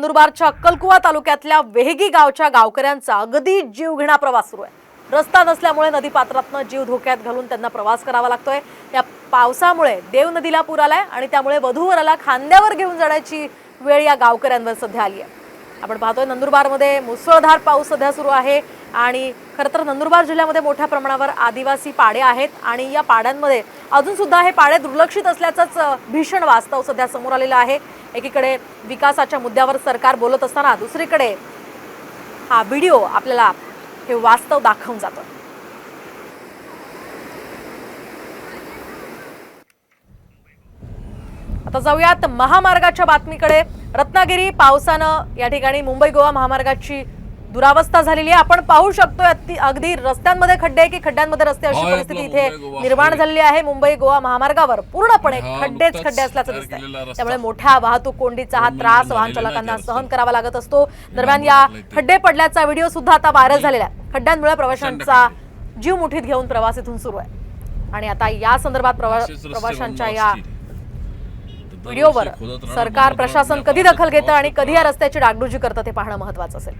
नंदुरबारच्या अक्कलकुवा तालुक्यातल्या वेहगी गावच्या गावकऱ्यांचा अगदी जीवघेणा प्रवास सुरू आहे. रस्ता नसल्यामुळे नदीपात्रातनं जीव धोक्यात घालून त्यांना प्रवास करावा लागतोय. या पावसामुळे देव नदीला पूर आलाय आणि त्यामुळे वधूवराला खांद्यावर घेऊन जाण्याची वेळ या गावकऱ्यांवर सध्या आली आहे. आपण पाहतोय नंदुरबारमध्ये मुसळधार पाऊस सध्या सुरू आहे आणि खरं तर नंदुरबार जिल्ह्यामध्ये मोठ्या प्रमाणावर आदिवासी पाडे आहेत आणि या पाड्यांमध्ये अजून सुद्धा हे पाडे दुर्लक्षित असल्याचंच भीषण वास्तव सध्या समोर आलेलं आहे. एकीकडे विकासाच्या मुद्द्यावर सरकार बोलत असताना दुसरीकडे हा व्हिडिओ आपल्याला हे वास्तव दाखवून जातं. आता जाऊयात महामार्गाच्या बातमीकडे. रत्नागिरी पावसानं या ठिकाणी मुंबई गोवा महामार्गाची दुरावस्था झालेली आहे. आपण पाहू शकतो अगदी रस्त्यांमध्ये खड्डे की खड्ड्यांमध्ये रस्ते अशी परिस्थिती इथे निर्माण. झालेली आहे. मुंबई गोवा महामार्गावर पूर्णपणे खड्डेच खड्डे असल्याचं दिसतंय. त्यामुळे मोठ्या वाहतूक कोंडीचा हा त्रास वाहन चालकांना सहन. करावा लागत असतो. दरम्यान या. खड्डे पडल्याचा व्हिडिओ सुद्धा आता व्हायरल झालेला आहे. खड्ड्यांमुळे प्रवाशांचा जीव मुठीत घेऊन प्रवास इथून सुरू आहे. आणि आता या संदर्भात प्रवाशांच्या या व्हिडिओवर सरकार प्रशासन कधी दखल घेतं आणि कधी या रस्त्याची डागडुजी करतं ते पाहणं महत्वाचं असेल.